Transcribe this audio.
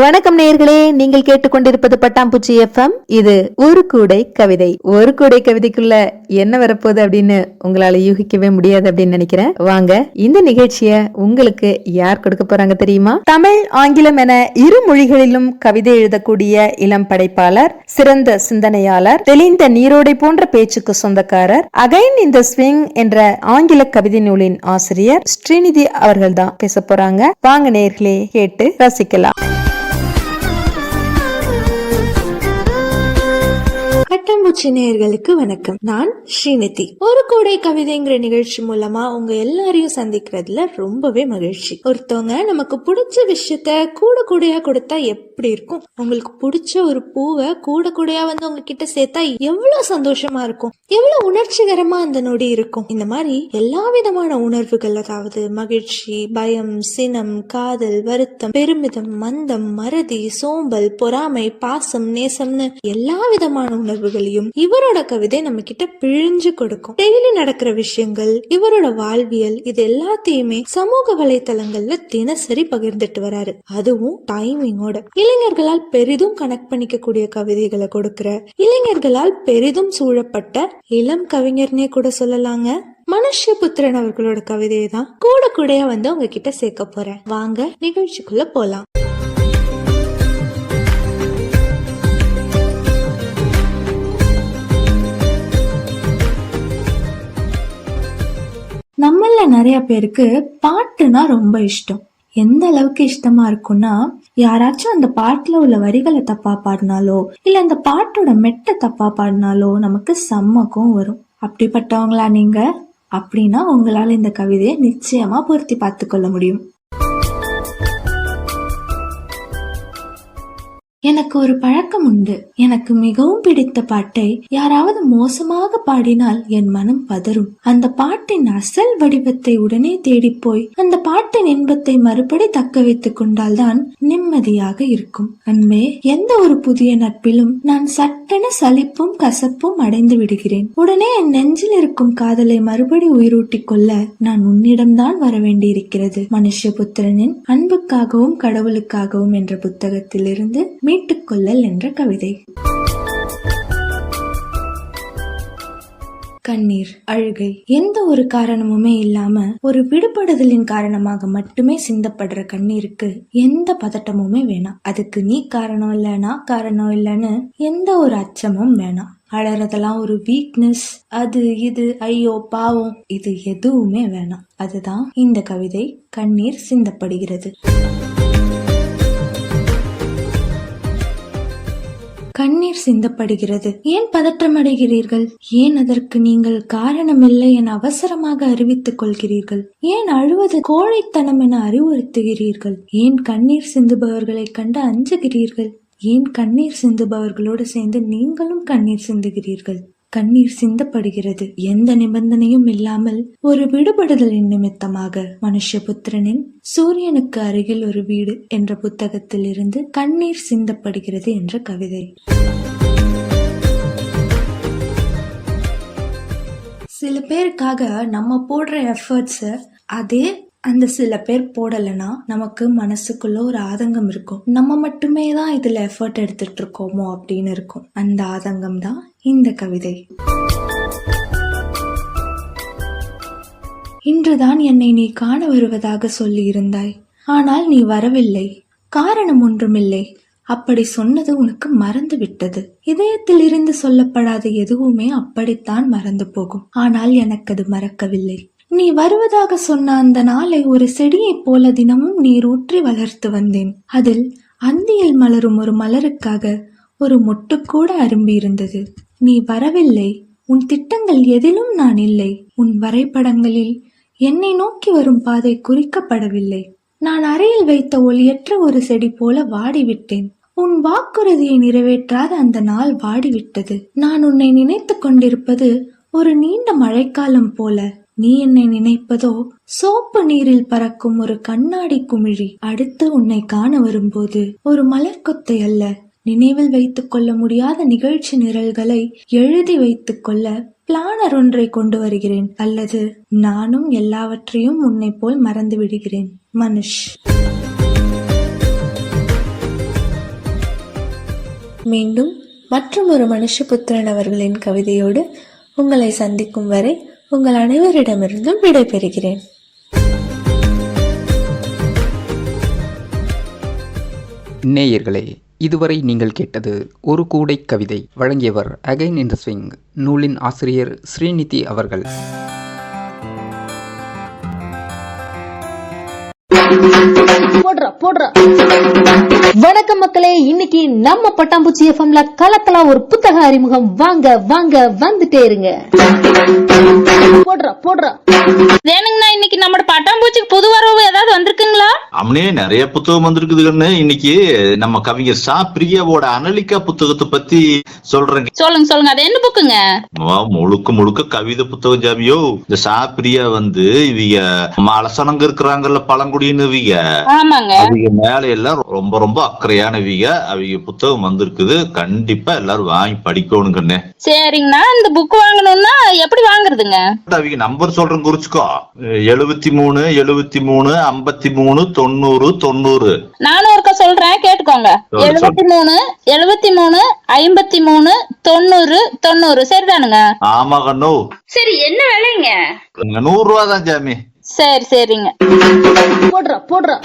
வணக்கம் நேயர்களே நீங்கள் கேட்டுக்கொண்டிருப்பது பட்டாம்பூச்சி எஃப்எம். இது ஒரு கூடை கவிதை. ஒரு கூடை கவிதைக்குள்ள என்ன வரப்போகுது அப்படின்னு உங்களால யூகிக்கவே முடியாது அப்படின்னு நினைக்கிறேன். வாங்க இந்த நிகழ்ச்சிய உங்களுக்கு யார் கொடுக்க போறாங்க தெரியுமா? தமிழ் ஆங்கிலம் என இரு மொழிகளிலும் கவிதை எழுதக்கூடிய இளம் படைப்பாளர் சிறந்த சிந்தனையாளர் தெளிந்த நீரோடை போன்ற பேச்சுக்கு சொந்தக்காரர் அகைன் இந்த ஸ்விங் என்ற ஆங்கில கவிதை நூலின் ஆசிரியர் ஸ்ரீநிதி அவர்கள் தான் பேச போறாங்க. வாங்க நேர்களே கேட்டு ரசிக்கலாம். பட்டாம்பூச்சி நேயர்களுக்கு வணக்கம். நான் ஸ்ரீநிதி. ஒரு கூடை கவிதைங்கிற நிகழ்ச்சி மூலமா உங்க எல்லாரையும் சந்திக்கிறதுல ரொம்பவே மகிழ்ச்சி. ஒருத்தவங்க நமக்கு பிடிச்ச விஷயத்த கூட கூடையா கொடுத்தா எப்படி இருக்கும்? உங்களுக்கு பிடிச்ச ஒரு பூவை கூட கூடையா வந்து உங்ககிட்ட சேர்த்தா எவ்வளவு சந்தோஷமா இருக்கும்? எவ்வளவு உணர்ச்சிகரமா அந்த நொடி இருக்கும்? இந்த மாதிரி எல்லா விதமான உணர்வுகள் அதாவது மகிழ்ச்சி பயம் சினம் காதல் வருத்தம் பெருமிதம் மந்தம் மறதி சோம்பல் பொறாமை பாசம் நேசம்னு எல்லா விதமான உணர்வுகளையும் இவரோட கவிதை நம்ம கிட்ட பிழிஞ்சு கொடுக்கும். டெய்லி நடக்கிற விஷயங்கள் இவரோட வாழ்வியல் இது எல்லாத்தையுமே சமூக வலைத்தளங்கள்ல தினசரி பகிர்ந்துட்டு வராரு. அதுவும் டைமிங்கோட இளைஞர்களால் பெரிதும் கனெக்ட் பண்ணிக்கக்கூடிய கவிதைகளை கொடுக்கிற இளைஞர்களால் பெரிதும் சூழப்பட்ட இளம் கவிஞர்னே கூட சொல்லலாங்க. மனுஷ்யபுத்திரன் அவர்களோட கவிதையை தான் கூட கூடையா வந்து உங்ககிட்ட சேர்க்க போறேன். வாங்க நிகழ்ச்சிக்குள்ள போலாம். நிறைய பேருக்கு பாட்டுனா ரொம்ப இஷ்டம். எந்த அளவுக்கு இஷ்டமா இருக்கும்னா யாராச்சும் அந்த பாட்டுல உள்ள வரிகளை தப்பா பாடினாலோ இல்ல அந்த பாட்டோட மெட்ட தப்பா பாடினாலோ நமக்கு செம்மக்கும் வரும். அப்படிப்பட்டவங்களா நீங்க? அப்படின்னா உங்களால இந்த கவிதையை நிச்சயமா பொருத்தி பார்த்து கொள்ள முடியும். எனக்கு ஒரு பழக்கம் உண்டு. எனக்கு மிகவும் பிடித்த பாட்டை யாராவது மோசமாக பாடினால் என் மனம் பதறும். அந்த பாட்டின் அசல் வடிவத்தை உடனே தேடிப்போய் அந்த பாட்டின் இன்பத்தை மறுபடி தக்க வைத்துக் கொண்டால்தான் நிம்மதியாக இருக்கும். அன்பே எந்த ஒரு புதிய நட்பிலும் நான் சட்டென சலிப்பும் கசப்பும் அடைந்து விடுகிறேன். உடனே என் நெஞ்சில் இருக்கும் காதலை மறுபடி உயிரூட்டிக் கொள்ள நான் உன்னிடம்தான் வர வேண்டியிருக்கிறது. மனுஷபுத்திரனின் அன்புக்காகவும் கடவுளுக்காகவும் என்ற புத்தகத்திலிருந்து மீட்டுக்கொள்ளல் என்ற கவிதை. கண்ணீர் அழுகை எந்த ஒரு காரணமுமே இல்லாம ஒரு விடுபடுதலின் காரணமாக மட்டுமே சிந்தப்படுற கண்ணீருக்கு எந்த பதட்டமுமே வேணாம். அதுக்கு நீ காரணம் இல்ல நான் காரணம் இல்லைன்னு எந்த ஒரு அச்சமும் வேணாம். அழறதெல்லாம் ஒரு வீக்னஸ் அது இது ஐயோ பாவம் இது எதுவுமே வேணாம். அதுதான் இந்த கவிதை கண்ணீர் சிந்தப்படுகிறது. கண்ணீர் சிந்தப்படுகிறது. ஏன் பதற்றமடைகிறீர்கள்? ஏன் அதற்கு நீங்கள் காரணமில்லை என அவசரமாக அறிவித்துக் கொள்கிறீர்கள்? ஏன் அழுவது கோழைத்தனம் என அறிவுறுத்துகிறீர்கள்? ஏன் கண்ணீர் சிந்துபவர்களை கண்டு அஞ்சுகிறீர்கள்? ஏன் கண்ணீர் சிந்துபவர்களோடு சேர்ந்து நீங்களும் கண்ணீர் சிந்துகிறீர்கள்? கண்ணீர் சிந்தப்படுகிறது. எந்த நிபந்தனையும் இல்லாமல் ஒரு விடுபடுதலின் நிமித்தமாக மனுஷபுத்திரனின் சூரியனுக்கு அருகில் ஒரு வீடு என்ற புத்தகத்தில் இருந்து கண்ணீர் சிந்தப்படுகிறது என்ற கவிதை. சில பேருக்காக நம்ம போடுற எஃபர்ட்ஸ் அதே அந்த சில பேர் போடலைன்னா நமக்கு மனசுக்குள்ள ஒரு ஆதங்கம் இருக்கும். நம்ம மட்டுமே தான் இதுல எஃபர்ட் எடுத்துட்டு இருக்கோமோ அப்படின்னு இருக்கும். அந்த ஆதங்கம் தான் இந்த கவிதை. இன்றுதான் என்னை நீ காண வருவதாக சொல்லி இருந்தாய் ஆனால் நீ வரவில்லை. காரணம் ஒன்றுமில்லை. அப்படி சொன்னது உனக்கு மறந்து விட்டது இதயத்தில் இருந்து சொல்லப்படாத எதுவுமே அப்படித்தான் மறந்து போகும். ஆனால் எனக்கு அது மறக்கவில்லை. நீ வருவதாக சொன்ன அந்த நாளை ஒரு செடியைப் போல தினமும் நீர் ஊற்றி வளர்த்து வந்தேன். அதில் அந்தியில் மலரும் ஒரு மலருக்காக ஒரு மொட்டுக்கூட அரும்பி இருந்தது நீ வரவில்லை. உன் திட்டங்கள் எதிலும் நான் இல்லை. உன் வரைபடங்களில் என்னை நோக்கி வரும் பாதை குறிக்கப்படவில்லை. நான் அறையில் வைத்த ஒளியற்ற ஒரு செடி போல வாடிவிட்டேன். உன் வாக்குறுதியை நிறைவேற்றாத அந்த நாள் வாடிவிட்டது. நான் உன்னை நினைத்து கொண்டிருப்பது ஒரு நீண்ட மழைக்காலம் போல. நீ என்னை நினைப்பதோ சோப்பு நீரில் பறக்கும் ஒரு கண்ணாடி குமிழி. அடுத்து உன்னை காண வரும்போது ஒரு மலர்கொத்தை அல்ல. நினைவில் வைத்துக் கொள்ள முடியாத நிகழ்ச்சி நிரல்களை எழுதி வைத்துக் கொள்ள பிளானர் ஒன்றை கொண்டு வருகிறேன். அல்லது நானும் எல்லாவற்றையும் உன்னை போல் மறந்து விடுகிறேன். மனுஷ். மீண்டும் மற்றும் ஒரு மனுஷபுத்திரன் அவர்களின் கவிதையோடு உங்களை சந்திக்கும் வரை உங்கள் அனைவரிடமிருந்தும் விடைபெறுகிறேன். நேயர்களே இதுவரை நீங்கள் கேட்டது ஒரு கூடை கவிதை வழங்கியவர் அகைன் இன் ஸ்விங் நூலின் ஆசிரியர் ஸ்ரீநிதி அவர்கள். வணக்கம் மக்களே இன்னைக்கு நம்ம பட்டாம்பூச்சி எஃப்எம்ல கலக்கலா ஒரு புத்தக அறிமுகம். வாங்க வாங்க வந்துட்டே இருங்க. போடுறா போடுறா. வேணுங்கண்ணா இன்னைக்கு நம்ம பட்டாம்பூச்சிக்கு புது வரவு ஏதாவது வந்திருக்குங்களா? அம்னே நிறைய புத்தகம் வந்திருக்குதுன்னு இன்னைக்கு நம்ம கவிஞர் சா பிரியாவோட அனலிகா புத்தகத்தை பத்தி சொல்றேங்க. சொல்லுங்க சொல்லுங்க. அது என்ன புக்குங்க? முழுக்க முழுக்க கவிதை புத்தகம் ஜாமியோ. இந்த சா பிரியா வந்து இவங்க அலசனங்க இருக்கிறாங்கல்ல பழங்குடின்னு இவங்க அவங்க மேல எல்லாம் ரொம்ப ரொம்ப அக்கறையானவிங்க அவங்க புத்தகம் வந்திருக்குது. கண்டிப்பா எல்லாரும் வாங்கி படிக்கணுங்கண்ணே சரிங்கண்ணா. இந்த புக் வாங்கணும்னா எப்படி வாங்குறதுங்க? அவங்க நம்பர் சொல்றேன் குறிச்சுக்கோ. எழுபத்தி மூணு எழுபத்தி மூணு ஐம்பத்தி மூணு தொண்ணூறு தொண்ணூறு நானும் ஒருக்கா சொல்றேன் கேட்டுக்கோங்க. எழுபத்தி மூணு எழுபத்தி மூணு ஐம்பத்தி மூணு தொண்ணூறு தொண்ணூறு. சரிதானுங்க? ஆமா கண்ணு. சரி என்ன விலைங்க? நூறு ரூபா தான் ஜாமி சரி சரிங்க. போடுறா போடுறா.